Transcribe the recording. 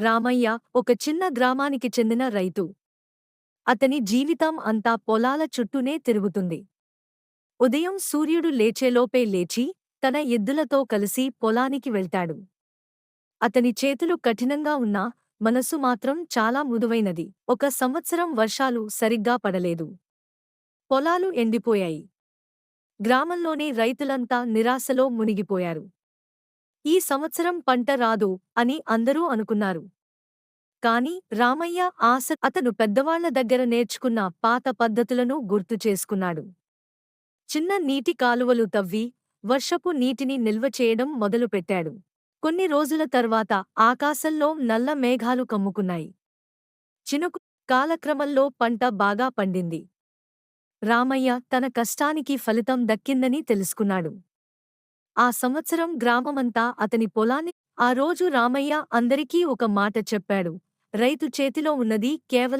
రామయ్య ఒక చిన్న గ్రామానికి చెందిన రైతు. అతని జీవితం అంతా పొలాల చుట్టూనే తిరుగుతుంది. ఉదయం సూర్యుడు లేచేలోపే లేచి తన ఎద్దులతో కలిసి పొలానికి వెళ్తాడు. అతని చేతులు కఠినంగా ఉన్నా మనసు మాత్రం చాలా మృదువైనది. ఒక సంవత్సరం వర్షాలు సరిగ్గా పడలేదు. పొలాలు ఎండిపోయాయి. గ్రామంలోని రైతులంతా నిరాశలో మునిగిపోయారు. ఈ సంవత్సరం పంట రాదు అని అందరూ అనుకున్నారు. కాని రామయ్య ఆశ అతను పెద్దవాళ్ళ దగ్గర నేర్చుకున్న పాత పద్ధతులను గుర్తు చేసుకున్నాడు. చిన్న నీటి కాలువలు తవ్వి వర్షపు నీటిని నిల్వ చేయడం మొదలుపెట్టాడు. కొన్ని రోజుల తర్వాత ఆకాశంలో నల్ల మేఘాలు కమ్ముకున్నాయి. చినుకు కాలక్రమంలో పంట బాగా పండింది. రామయ్య తన కష్టానికి ఫలితం దక్కిందని తెలుసుకున్నాడు. ఆ సంవత్సరం గ్రామమంతా అతని పొలాన్ని ఆ రోజు రామయ్య అందరికీ ఒక మాట చెప్పాడు. రైతు చేతిలో ఉన్నది కేవలం